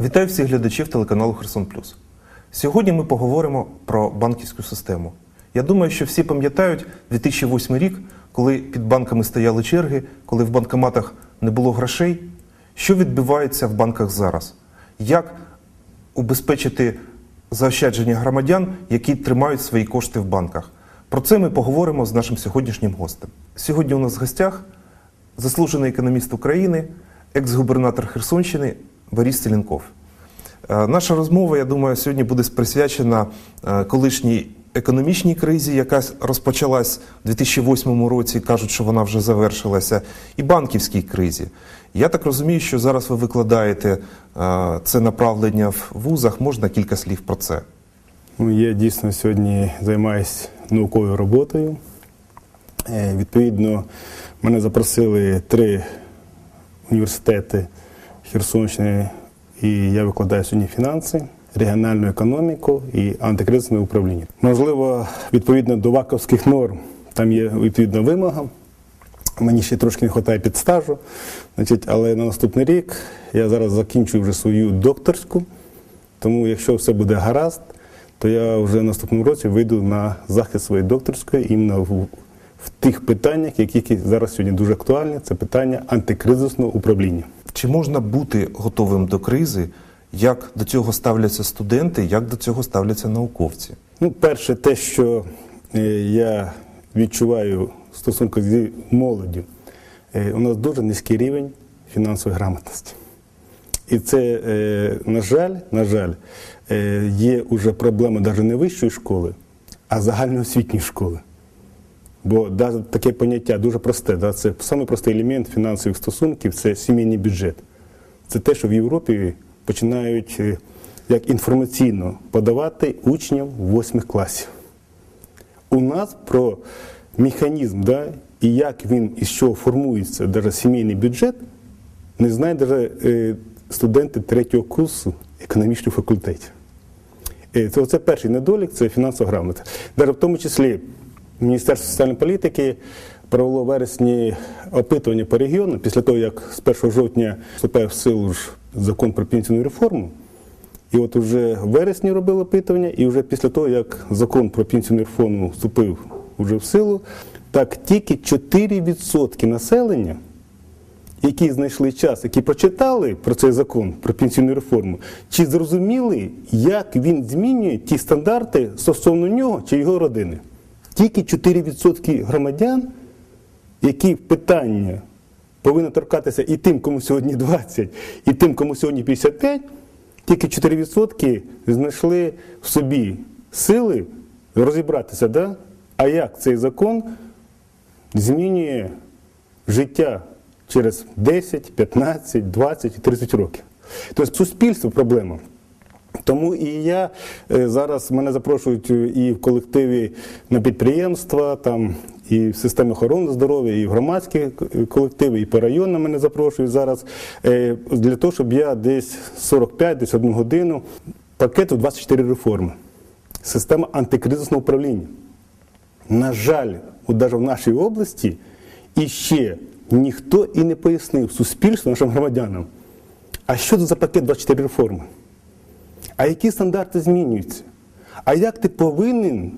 Вітаю всіх глядачів телеканалу Херсон Плюс. Сьогодні ми поговоримо про банківську систему. Я думаю, що всі пам'ятають 2008 рік, коли під банками стояли черги, коли в банкоматах не було грошей. Що відбувається в банках зараз? Як убезпечити заощадження громадян, які тримають свої кошти в банках? Про це ми поговоримо з нашим сьогоднішнім гостем. Сьогодні у нас в гостях заслужений економіст України, екс-губернатор Херсонщини Борис Селенков. Е, Наша розмова, я думаю, сьогодні буде присвячена е, колишній економічній кризі, яка розпочалась у 2008 році, кажуть, що вона вже завершилася, і банківській кризі. Я так розумію, що зараз ви викладаєте е, це направлення в вузах. Можна кілька слів про це? Ну, я дійсно сьогодні займаюся науковою роботою. Відповідно, мене запросили три університети Херсонщини, і я викладаю сьогодні фінанси, регіональну економіку і антикризисне управління. Можливо, відповідно до ваковських норм, там є відповідна вимога. Мені ще трошки не вистачає під стажу, значить, але на наступний рік я зараз закінчую вже свою докторську, тому якщо все буде гаразд, то я вже наступному році вийду на захист своєї докторської іменно в, в тих питаннях, які зараз сьогодні дуже актуальні, це питання антикризисного управління. Чи можна бути готовим до кризи? Як до цього ставляться студенти, як до цього ставляться науковці? Ну, перше, те, що е, я відчуваю в стосунку з молоддю, е, у нас дуже низький рівень фінансової грамотності. І це, е, на жаль, на жаль, є уже проблема навіть не вищої школи, а загальноосвітньої школи. Бо навіть таке поняття дуже просте, да, це самий простий елемент фінансових стосунків це сімейний бюджет. Це те, що в Європі починають е, як інформаційно подавати учням восьмих класів. У нас про механізм, да, і як він із чого формується навіть сімейний бюджет, не знають навіть е, студенти третього курсу економічного факультетів. Е, Це, це перший недолік, це фінансова грамота. Навіть в тому числі Міністерство соціальної політики провело в вересні опитування по регіону після того, як з 1 жовтня вступає в силу закон про пенсійну реформу. І от уже в вересні робили опитування, і вже після того, як закон про пенсійну реформу вступив уже в силу, так тільки 4% населення, які знайшли час, які прочитали про цей закон про пенсійну реформу, чи зрозуміли, як він змінює ті стандарти стосовно нього чи його родини. Тільки 4% громадян, які питання повинні торкатися і тим, кому сьогодні 20, і тим, кому сьогодні 55, тільки 4% знайшли в собі сили розібратися, да? а як цей закон змінює життя через 10, 15, 20 і 30 років. Тобто суспільство проблема. Тому і я е, зараз мене запрошують е, і в колективі на підприємства, там і в системі охорони здоров'я, і в громадські колективи, і по районам мене запрошують зараз е, для того, щоб я десь 45, десь одну годину пакету 24 реформи. Система антикризисного управління. На жаль, от навіть в нашій області іще ніхто і не пояснив суспільству, нашим громадянам, а що це за пакет 24 реформи? А які стандарти змінюються? А як ти повинен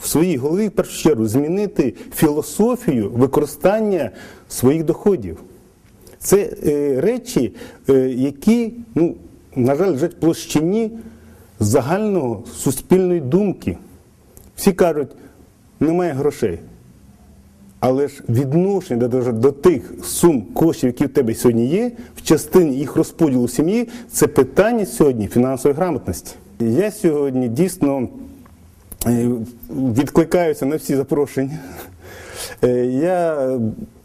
в своїй голові в першу чергу змінити філософію використання своїх доходів? Це е, речі, е, які, ну, на жаль, лежать в площині загального суспільної думки. Всі кажуть, немає грошей. Але ж відношення до, до тих сум коштів, які в тебе сьогодні є, в частині їх розподілу в сім'ї, це питання сьогодні фінансової грамотності. Я сьогодні дійсно е, відкликаюся на всі запрошення. Е, Я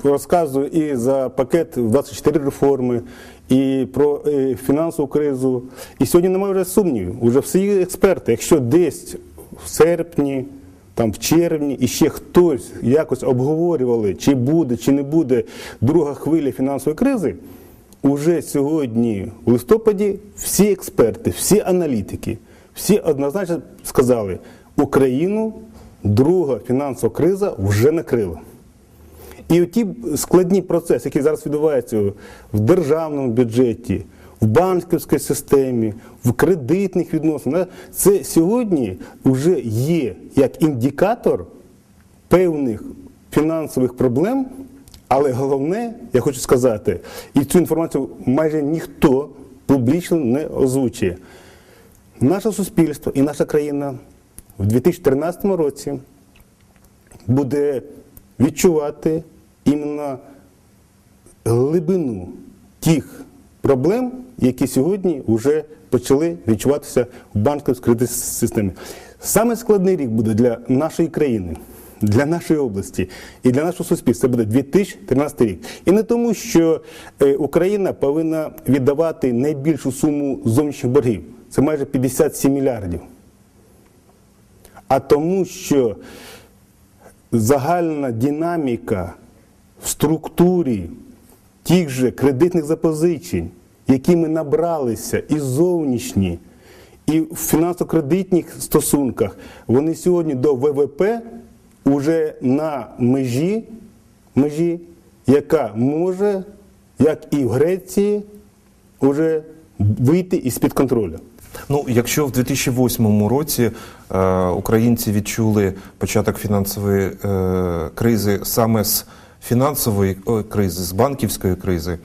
розказую і за пакет 24 реформи, і про е, фінансову кризу. І сьогодні немає вже сумнівів. Уже всі експерти, якщо десь в серпні, там в червні і ще хтось якось обговорювали, чи буде, чи не буде друга хвиля фінансової кризи, уже сьогодні, у листопаді, всі експерти, всі аналітики, всі однозначно сказали, Україну друга фінансова криза вже накрила. І ті складні процеси, які зараз відбуваються в державному бюджеті, в банківській системі, в кредитних відносинах. Це сьогодні вже є як індикатор певних фінансових проблем, але головне, я хочу сказати, і цю інформацію майже ніхто публічно не озвучує. Наше суспільство і наша країна в 2013 році буде відчувати іменно глибину тих проблем, які сьогодні вже почали відчуватися в банківській кредитній системі. Саме складний рік буде для нашої країни, для нашої області і для нашого суспільства. Це буде 2013 рік. І не тому, що е, Україна повинна віддавати найбільшу суму зовнішніх боргів. Це майже 57 мільярдів. А тому, що загальна динаміка в структурі тих же кредитних запозичень, які ми набралися і зовнішні, і в фінансово-кредитних стосунках, вони сьогодні до ВВП вже на межі, межі, яка може, як і в Греції, уже вийти із-під контролю. Ну, якщо в 2008 році е, українці відчули початок фінансової е, кризи саме з фінансової кризи, з банківської кризи,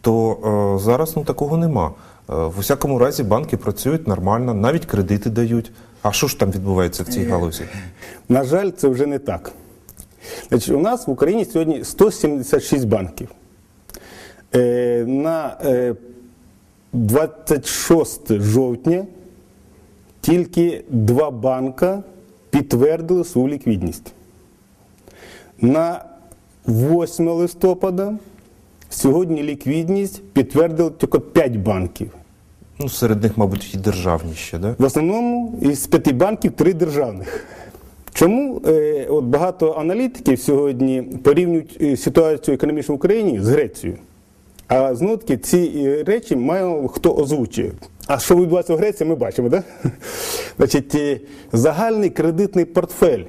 то е, зараз ну, такого нема. Е, в усякому разі банки працюють нормально, навіть кредити дають. А що ж там відбувається в цій галузі? На жаль, це вже не так. Значить, у нас в Україні сьогодні 176 банків. Е, на е, 26 жовтня тільки два банка підтвердили свою ліквідність. На 8 листопада сьогодні ліквідність підтвердили тільки 5 банків. Ну, серед них, мабуть, і державні ще, да? В основному із п'яти банків три державних. Чому е, от багато аналітиків сьогодні порівнюють е, ситуацію економічну в Україні з Грецією? А знову таки ці е, речі мало хто озвучує. А що відбувається в Греції, ми бачимо, так? Значить, загальний кредитний портфель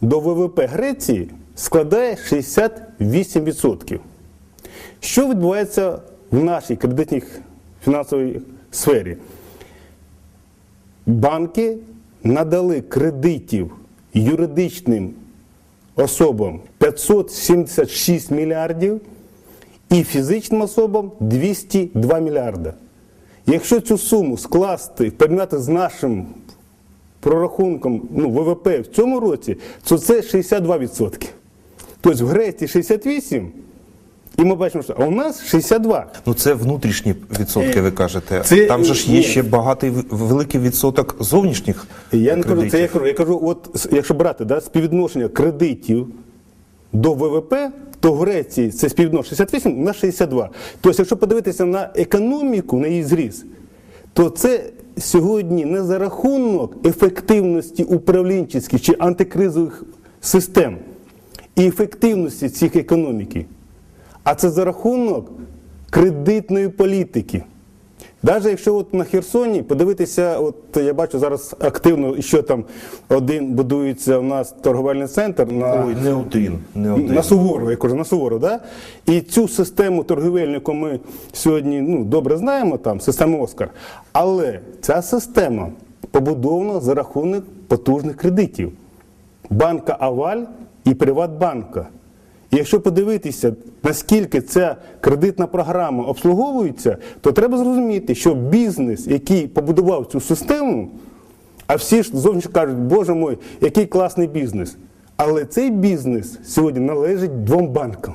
до ВВП Греції складає 68%. Що відбувається в нашій кредитній фінансовій сфері? Банки надали кредитів юридичним особам 576 мільярдів і фізичним особам 202 мільярда. Якщо цю суму скласти, порівняти з нашим прорахунком ну, ВВП в цьому році, то це 62%. Тобто в Греції 68, і ми бачимо, що а у нас 62. Ну, це внутрішні відсотки, ви кажете. Це- Там же ж є ні. ще багатий великий відсоток зовнішніх Я не кажу, це я кажу, я кажу, от якщо брати да, співвідношення кредитів до ВВП, то в Греції це співвідношення 68 на 62. Тобто, якщо подивитися на економіку, на її зріст, то це сьогодні не за рахунок ефективності управлінчих чи антикризових систем і ефективності цих економіки, а це за рахунок кредитної політики. Навіть якщо от на Херсоні подивитися, от я бачу зараз активно, що там один будується у нас торговельний центр на, Ой, не один, не один. на Суворова, я кажу, на Суворова, да? І цю систему торговельну, яку ми сьогодні ну, добре знаємо, там, систему Оскар. Але ця система побудована за рахунок потужних кредитів. Банка Аваль і Приватбанка. Якщо подивитися, наскільки ця кредитна програма обслуговується, то треба зрозуміти, що бізнес, який побудував цю систему, а всі ж зовсім кажуть, боже мой, який класний бізнес. Але цей бізнес сьогодні належить двом банкам.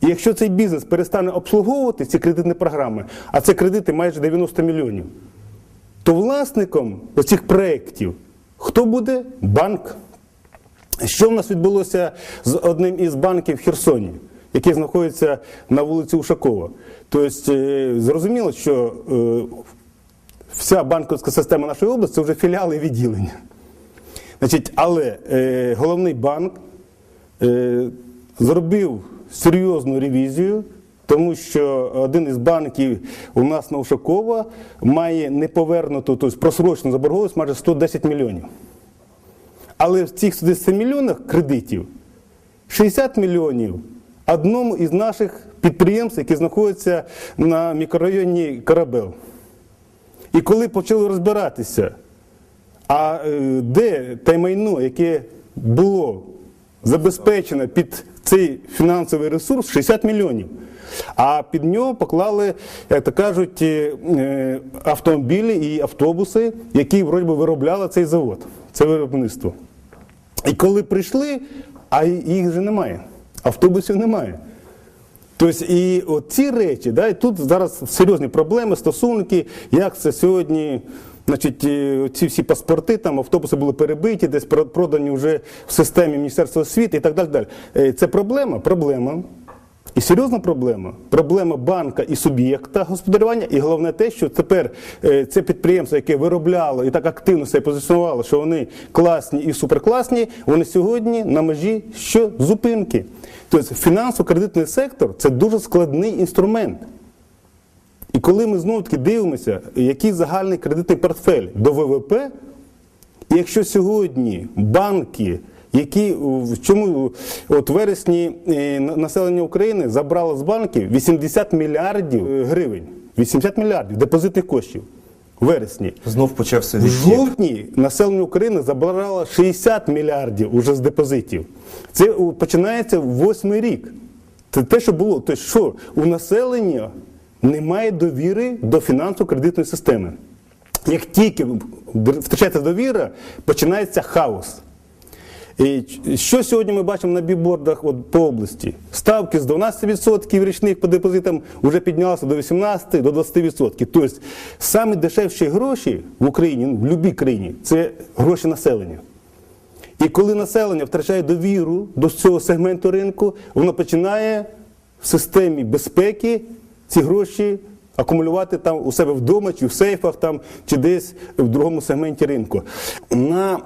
І якщо цей бізнес перестане обслуговувати ці кредитні програми, а це кредити майже 90 мільйонів, то власником оцих проєктів хто буде? Банк. Що в нас відбулося з одним із банків в Херсоні, який знаходиться на вулиці Ушакова? Тобто, е, зрозуміло, що е, вся банківська система нашої області це вже філіали і відділення. Значить, але е, головний банк зробив серйозну ревізію, тому що один із банків у нас на Ушакова має неповернуту, тобто просрочену заборгованість майже 110 мільйонів. Але в цих 110 мільйонах кредитів 60 мільйонів одному із наших підприємств, яке знаходиться на мікрорайоні Карабел. І коли почали розбиратися, а е, де те майно, яке було забезпечено під цей фінансовий ресурс 60 мільйонів. А під нього поклали, як то кажуть, е, е, автомобілі і автобуси, які вроді би виробляли цей завод, це виробництво. І коли прийшли, а їх вже немає, автобусів немає. Тобто і от ці речі, да, і тут зараз серйозні проблеми, стосунки, як це сьогодні, значить, е, ці всі паспорти, там автобуси були перебиті, десь про- продані вже в системі Міністерства освіти і так далі. далі. Е, Це проблема? Проблема. І серйозна проблема. Проблема банка і суб'єкта господарювання, і головне те, що тепер е, це підприємство, яке виробляло і так активно себе позиціонувало, що вони класні і суперкласні, вони сьогодні на межі що зупинки. Тобто фінансово-кредитний сектор це дуже складний інструмент. І коли ми знову таки дивимося, який загальний кредитний портфель до ВВП, і якщо сьогодні банки, які в чому от вересні е, населення України забрало з банків 80 мільярдів е, гривень, 80 мільярдів депозитних коштів в вересні. Знов почався В жовтні населення України забрало 60 мільярдів уже з депозитів. Це починається восьмий рік. Це те, що було. Тобто, що у населення немає довіри до фінансово-кредитної системи. Як тільки втрачається довіра, починається хаос. І що сьогодні ми бачимо на бікбордах от, по області? Ставки з 12% річних по депозитам вже піднялися до 18% до 20%. Тобто самі дешевші гроші в Україні, в будь-якій країні, це гроші населення. І коли населення втрачає довіру до цього сегменту ринку, воно починає в системі безпеки ці гроші акумулювати там у себе вдома, чи в сейфах, там, чи десь в другому сегменті ринку. На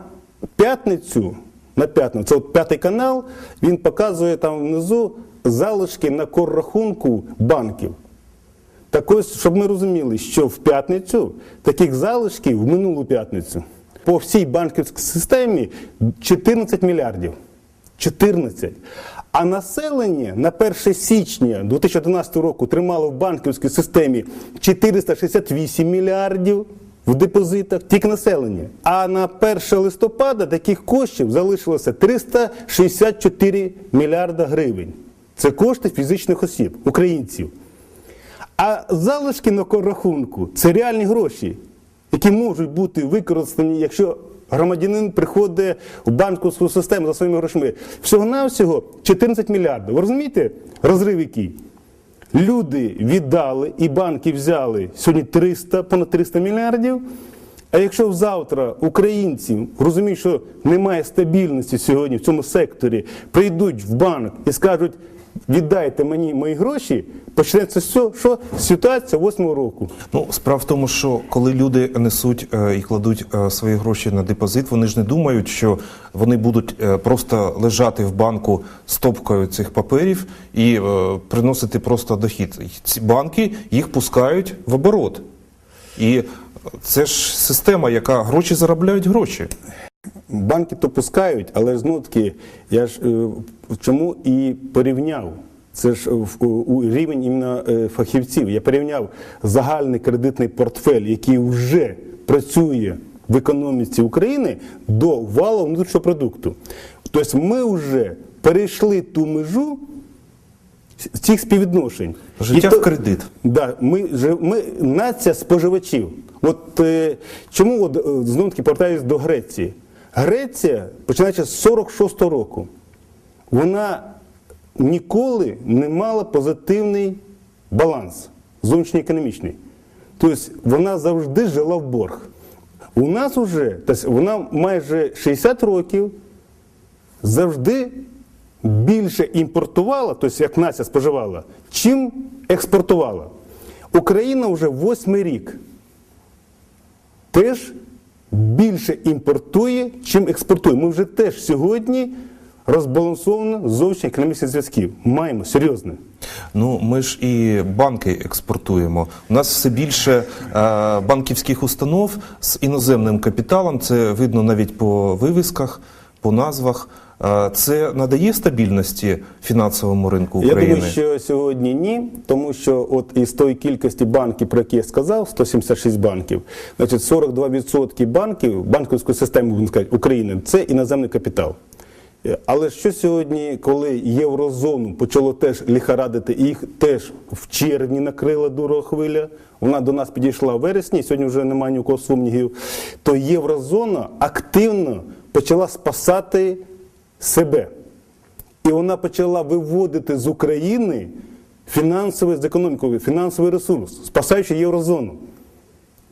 п'ятницю, на п'ятницю, це от п'ятий канал, він показує там внизу залишки на коррахунку банків. Так ось, щоб ми розуміли, що в п'ятницю таких залишків в минулу п'ятницю по всій банківській системі 14 мільярдів. 14. А населення на 1 січня 2011 року тримало в банківській системі 468 мільярдів в депозитах, тільки населення. А на 1 листопада таких коштів залишилося 364 мільярда гривень. Це кошти фізичних осіб, українців. А залишки на рахунку це реальні гроші, які можуть бути використані, якщо громадянин приходить в банківську систему за своїми грошми. Всього-навсього 14 мільярдів. Ви розумієте, розрив який? Люди віддали і банки взяли сьогодні 300, понад 300 мільярдів. А якщо завтра українці розуміють, що немає стабільності сьогодні в цьому секторі, прийдуть в банк і скажуть, віддайте мені мої гроші, почнеться все, що ситуація восьмого року. Ну, справа в тому, що коли люди несуть е, і кладуть е, свої гроші на депозит, вони ж не думають, що вони будуть е, просто лежати в банку стопкою цих паперів і е, приносити просто дохід. Ці банки їх пускають в оборот. І це ж система, яка гроші заробляють гроші. Банки то пускають, але ж знову таки, я ж е, чому і порівняв. Це ж в- у- у рівень іменно е, фахівців. Я порівняв загальний кредитний портфель, який вже працює в економіці України до валового внутрішнього продукту. Тобто ми вже перейшли ту межу цих співвідношень. Життя І то- в кредит. Да, ми, ми нація споживачів. От е, чому от, е, знову таки повертаюся до Греції? Греція, починаючи з 46-го року, вона ніколи не мала позитивний баланс зовнішньоекономічний. Тобто вона завжди жила в борг. У нас вже, тобто вона майже 60 років завжди більше імпортувала, тобто як нація споживала, чим експортувала. Україна вже восьмий рік теж більше імпортує, чим експортує. Ми вже теж сьогодні розбалансовано зовнішньо економічних зв'язків. Маємо серйозне. Ну, ми ж і банки експортуємо. У нас все більше е, банківських установ з іноземним капіталом. Це видно навіть по вивісках, по назвах. Е, Це надає стабільності фінансовому ринку Я думаю, що сьогодні ні, тому що от із тої кількості банків, про які я сказав, 176 банків, значить 42% банків банківської системи будемо сказати, України це іноземний капітал. Е, Але що сьогодні, коли єврозону почало теж ліхарадити, і їх теж в червні накрила дурова хвиля, вона до нас підійшла в вересні, сьогодні вже немає ні у кого сумнівів, то єврозона активно почала спасати себе. І вона почала виводити з України фінансовий з економікою, фінансовий ресурс, спасаючи єврозону.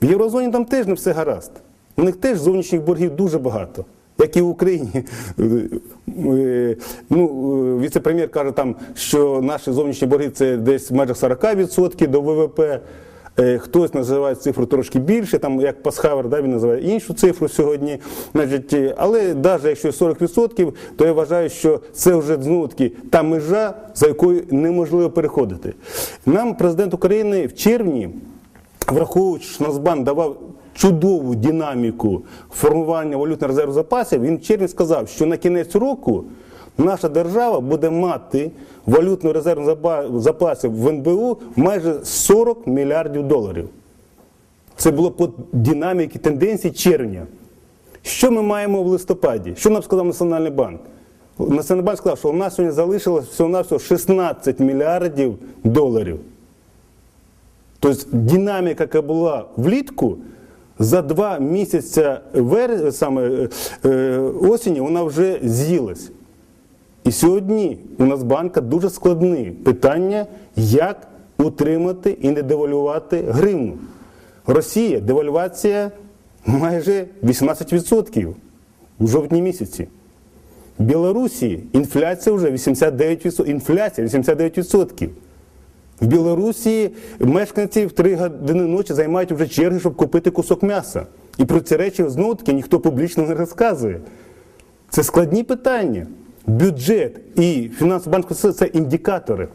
В єврозоні там теж не все гаразд. У них теж зовнішніх боргів дуже багато, як і в Україні. Е, Ну, е, віце-прем'єр каже, там, що наші зовнішні борги це десь в межах 40% до ВВП. Е, Хтось називає цифру трошки більше, там як Пасхавер, да, він називає іншу цифру сьогодні. Значить, але навіть якщо 40%, то я вважаю, що це вже знову таки та межа, за якою неможливо переходити. Нам президент України в червні враховуючи, що Нацбанк давав чудову динаміку формування валютного резерву запасів, він в червні сказав, що на кінець року наша держава буде мати валютну резерву запа- запасів в НБУ майже 40 мільярдів доларів. Це було по динаміці тенденції червня. Що ми маємо в листопаді? Що нам сказав Національний банк? Національний банк сказав, що у нас сьогодні залишилось всього-навсього 16 мільярдів доларів. Тобто динаміка, яка була влітку, за два місяці вер... саме, е, осені вона вже з'їлась. І сьогодні у нас банка дуже складне питання, як утримати і не девальвувати гривну. Росія девальвація майже 18% у жовтні місяці. В Білорусі інфляція вже 89%. Інфляція 89%. В Білорусі мешканці в 3 години ночі займають вже черги, щоб купити кусок м'яса. І про ці речі знову таки ніхто публічно не розказує. Це складні питання. Бюджет і фінансова банкова система – це індикатори.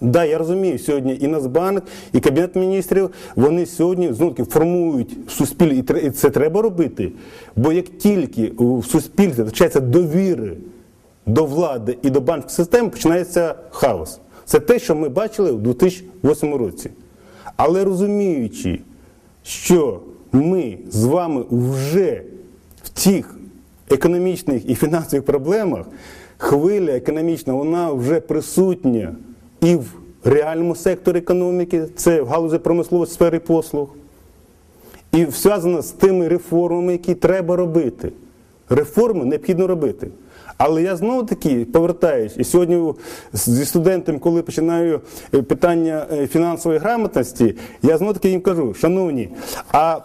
Да, я розумію, сьогодні і Нацбанк, і Кабінет міністрів, вони сьогодні знову формують суспільство, і це треба робити. Бо як тільки в суспільстві втрачається довіри до влади і до банківської системи, починається хаос. Це те, що ми бачили в 2008 році. Але розуміючи, що ми з вами вже в цих економічних і фінансових проблемах, хвиля економічна, вона вже присутня і в реальному секторі економіки, це в галузі промисловості сфери послуг, і зв'язано з тими реформами, які треба робити. Реформи необхідно робити. Але я знову таки повертаюсь, і сьогодні зі студентами, коли починаю е, питання е, фінансової грамотності, я знову таки їм кажу, шановні, а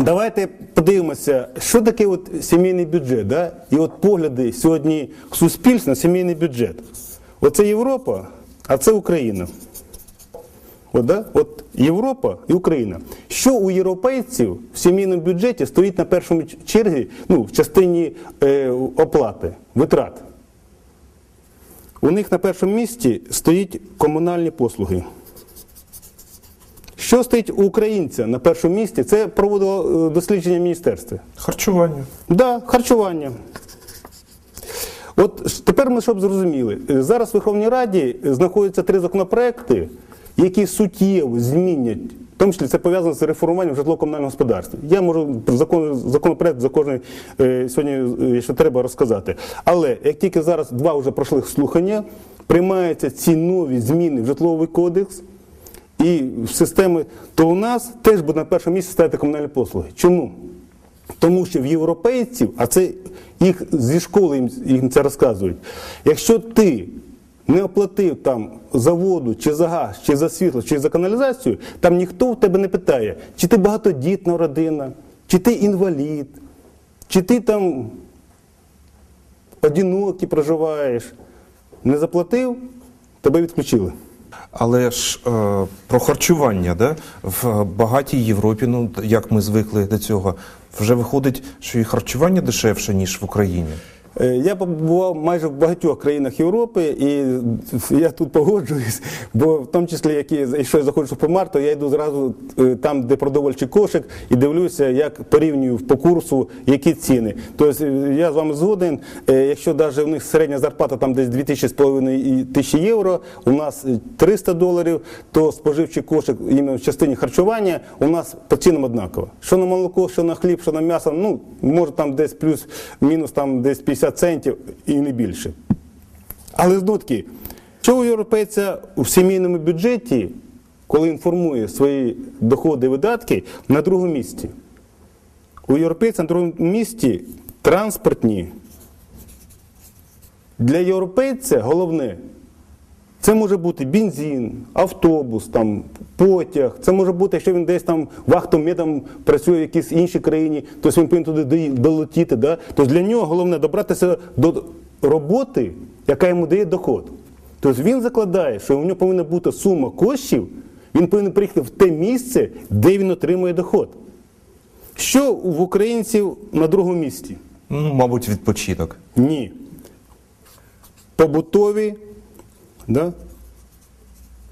давайте подивимося, що таке от сімейний бюджет, да? і от погляди сьогодні суспільства на сімейний бюджет. Оце Європа, а це Україна. От, да? От Європа і Україна. Що у європейців в сімейному бюджеті стоїть на першому черзі, ну, в частині е, оплати, витрат? У них на першому місці стоїть комунальні послуги. Що стоїть у українця на першому місці? Це проводило е, дослідження міністерства. Харчування. Да, харчування. От тепер ми щоб зрозуміли, е, зараз в Верховній Раді знаходяться три законопроекти, які суттєво змінять, в тому числі це пов'язано з реформуванням житлово-комунального господарства. Я можу закон, законопроект за кожний е, сьогодні, е, що треба розказати. Але як тільки зараз два вже пройшли слухання, приймаються ці нові зміни в житловий кодекс і в системи, то у нас теж буде на першому місці ставити комунальні послуги. Чому? Тому що в європейців, а це їх зі школи їм це розказують. Якщо ти не оплатив там за воду, чи за газ, чи за світло, чи за каналізацію, там ніхто в тебе не питає, чи ти багатодітна родина, чи ти інвалід, чи ти там одинокий проживаєш. Не заплатив, тебе відключили. Але ж е, про харчування, да? в багатій Європі, ну як ми звикли до цього, вже виходить, що і харчування дешевше, ніж в Україні. Е, Я побував майже в багатьох країнах Європи, і я тут погоджуюсь, бо в тому числі, які, якщо я заходжу в супермаркет, то я йду зразу е, там, де продовольчий кошик, і дивлюся, як порівнюю по курсу, які ціни. Тобто я з вами згоден, якщо навіть у них середня зарплата там десь 2500 тисячі євро, у нас е, 300 доларів, то споживчий кошик іменно в частині харчування у нас по цінам однаково. Що на молоко, що на хліб, що на м'ясо, ну може там десь плюс-мінус там десь 50 центів і не більше. Але знову що у європейця в сімейному бюджеті, коли інформує свої доходи і видатки, на другому місці? У європейця на другому місці транспортні. Для європейця головне це може бути бензин, автобус, там, потяг. Це може бути, якщо він десь там вахтомедом працює в якійсь іншій країні, то він повинен туди долетіти. Да? Тобто для нього головне добратися до роботи, яка йому дає доход. Тобто він закладає, що у нього повинна бути сума коштів, він повинен приїхати в те місце, де він отримує доход. Що в українців на другому місці? Ну, мабуть, відпочинок. Ні. Побутові да,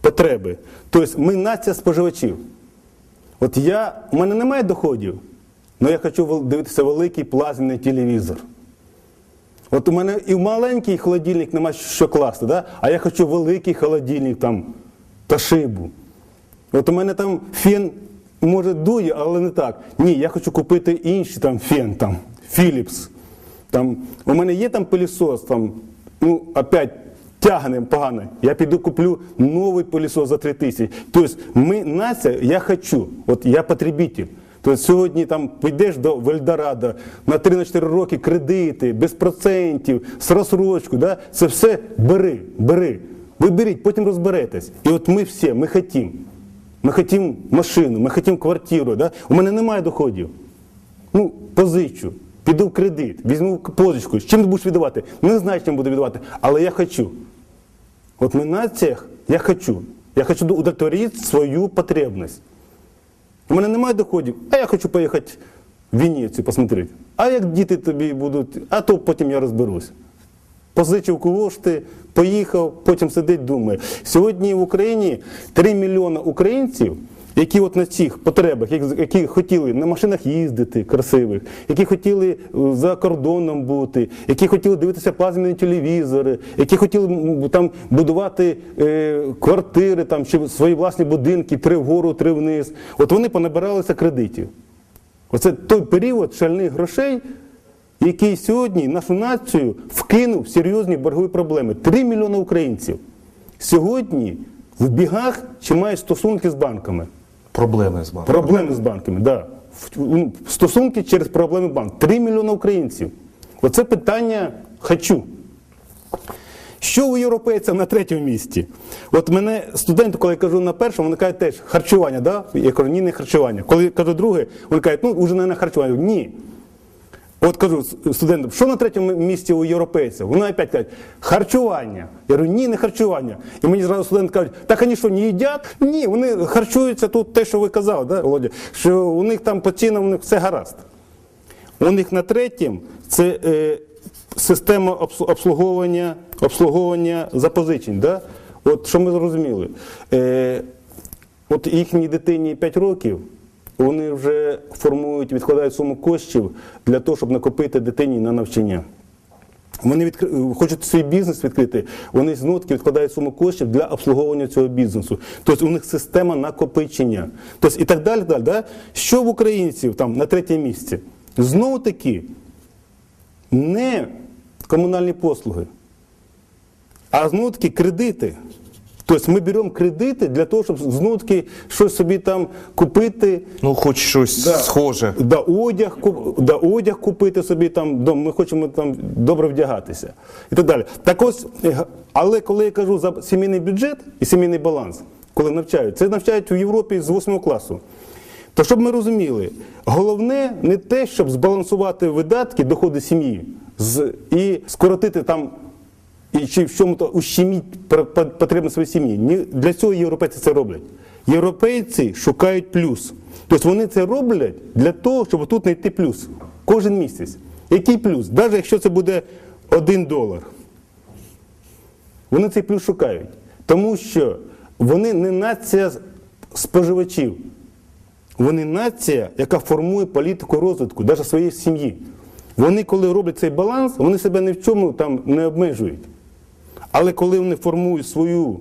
потреби. Тобто ми нація споживачів. От я, у мене немає доходів, але я хочу дивитися великий плазменний телевізор. От у мене і в маленький холодильник нема що класти, да? а я хочу великий холодильник там, та шибу. От у мене там фен, може, дує, але не так. Ні, я хочу купити інший там фен, там, Philips. Там, у мене є там пилісос, там, ну, опять тягне погано. Я піду куплю новий пилісос за 3 тисячі. Тобто ми нація, я хочу, от я потребитель. Тобто сьогодні там підеш до Вельдорадо на 3-4 роки кредити, без процентів, з розсрочкою, да? це все бери, бери. Ви беріть, потім розберетесь. І от ми всі, ми хотімо. Ми хотімо машину, ми хотімо квартиру. Да? У мене немає доходів. Ну, позичу, піду в кредит, візьму позичку. З чим ти будеш віддавати? Не знаю, чим буду віддавати, але я хочу. От ми націях, я хочу. Я хочу удовлетворити свою потребність. У мене немає доходів, а я хочу поїхати в Венецію посмотрети. А як діти тобі будуть, а то потім я розберусь. Позичив кошти, поїхав, потім сидить, думає. Сьогодні в Україні 3 мільйони українців, які от на цих потребах, які- хотіли на машинах їздити красивих, які хотіли е, за кордоном бути, які хотіли дивитися плазменні телевізори, які хотіли там будувати е, квартири там, чи свої власні будинки, три вгору, три вниз. От вони понабиралися кредитів. Оце той період шальних грошей, який сьогодні нашу націю вкинув серйозні боргові проблеми. Три мільйони українців сьогодні в бігах чи мають стосунки з банками. Проблеми з банком. Проблеми з банками, да. Ну, Стосунки через проблеми банк. Три мільйони українців. Оце питання хочу. Що у європейців на третьому місці? От мене студенти, коли я кажу на першому, вони кажуть теж харчування, да? Я кажу, ні, не харчування. Коли я кажу друге, вони кажуть, ну вже не на харчування. Ні. От кажу студентам, що на третьому місці у європейців? Вони опять кажуть, харчування. Я говорю, ні, не харчування. І мені зразу студенти кажуть, так вони що, не їдять? Ні, вони харчуються тут те, що ви казали, да, Володя? що у них там по цінам у них все гаразд. У них на третім це е, система обслуговування, обслуговування запозичень. Да? От що ми зрозуміли? Е, от їхній дитині 5 років, вони вже формують, відкладають суму коштів для того, щоб накопити дитині на навчання. Вони відкри... хочуть свій бізнес відкрити, вони знову таки відкладають суму коштів для обслуговування цього бізнесу. Тобто у них система накопичення. Тобто і так далі. далі да? Що в українців там на третьому місці? Знову таки не комунальні послуги, а знову таки кредити. Тобто ми беремо кредити для того, щоб знову таки щось собі там купити. Ну, хоч щось Да. схоже. Да, одяг, куп- да, одяг купити собі там, дом, ми хочемо там добре вдягатися. І так далі. Так ось, е, але коли я кажу за сімейний бюджет і сімейний баланс, коли навчають, це навчають у Європі з 8 класу. То щоб ми розуміли, головне не те, щоб збалансувати видатки, доходи сім'ї з, і скоротити там чи в чому-то ущеміть пр- своєї сім'ї. Ні, для цього європейці це роблять. Європейці шукають плюс. Тобто вони це роблять для того, щоб тут знайти плюс кожен місяць. Який плюс? Навіть якщо це буде 1 долар. Вони цей плюс шукають, тому що вони не нація споживачів. Вони нація, яка формує політику розвитку, навіть своєї сім'ї. Вони, коли роблять цей баланс, вони себе ні в чому там не обмежують. Але коли вони формують свою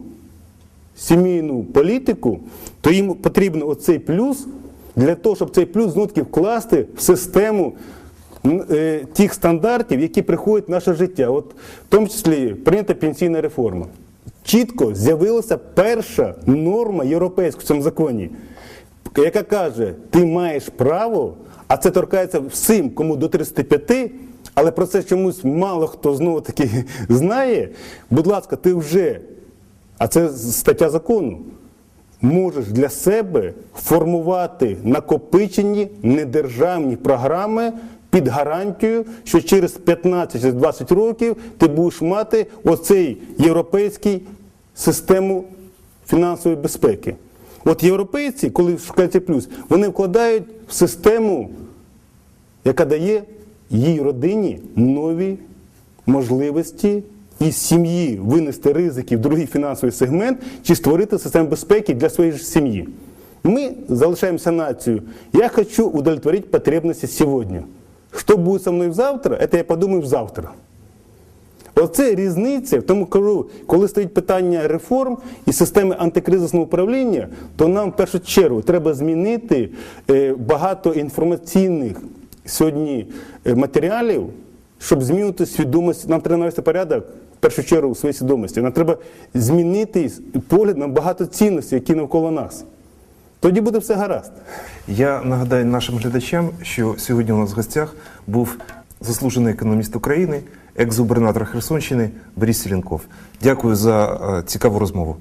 сімейну політику, то їм потрібен оцей плюс для того, щоб цей плюс знову вкласти в систему е, тих стандартів, які приходять в наше життя. От, в тому числі прийнята пенсійна реформа. Чітко з'явилася перша норма європейська в цьому законі, яка каже, ти маєш право, а це торкається всім, кому до 35, але про це чомусь мало хто знову таки знає. Будь ласка, ти вже, а це стаття закону, можеш для себе формувати накопичені недержавні програми під гарантію, що через 15-20 років ти будеш мати оцей європейський систему фінансової безпеки. От європейці, коли шукають цей плюс, вони вкладають в систему, яка дає їй родині нові можливості із сім'ї винести ризики в другий фінансовий сегмент чи створити систему безпеки для своєї ж сім'ї. Мы залишаемся нацією. Я хочу удовлетворить потребности сегодня. Что будет со мною завтра, это я подумаю завтра. Оце різниця. В тому кажу, коли стоїть питання реформ і системи антикризисного управління, то нам в першу чергу треба змінити е, багато інформаційних сьогодні е, матеріалів, щоб змінити свідомість. Нам треба навести порядок в першу чергу у своїй свідомості. Нам треба змінити погляд на багато цінностей, які навколо нас. Тоді буде все гаразд. Я нагадаю нашим глядачам, що сьогодні у нас в гостях був заслужений економіст України, екс-губернатор Херсонщини Борис Селенков. Дякую за е, цікаву розмову.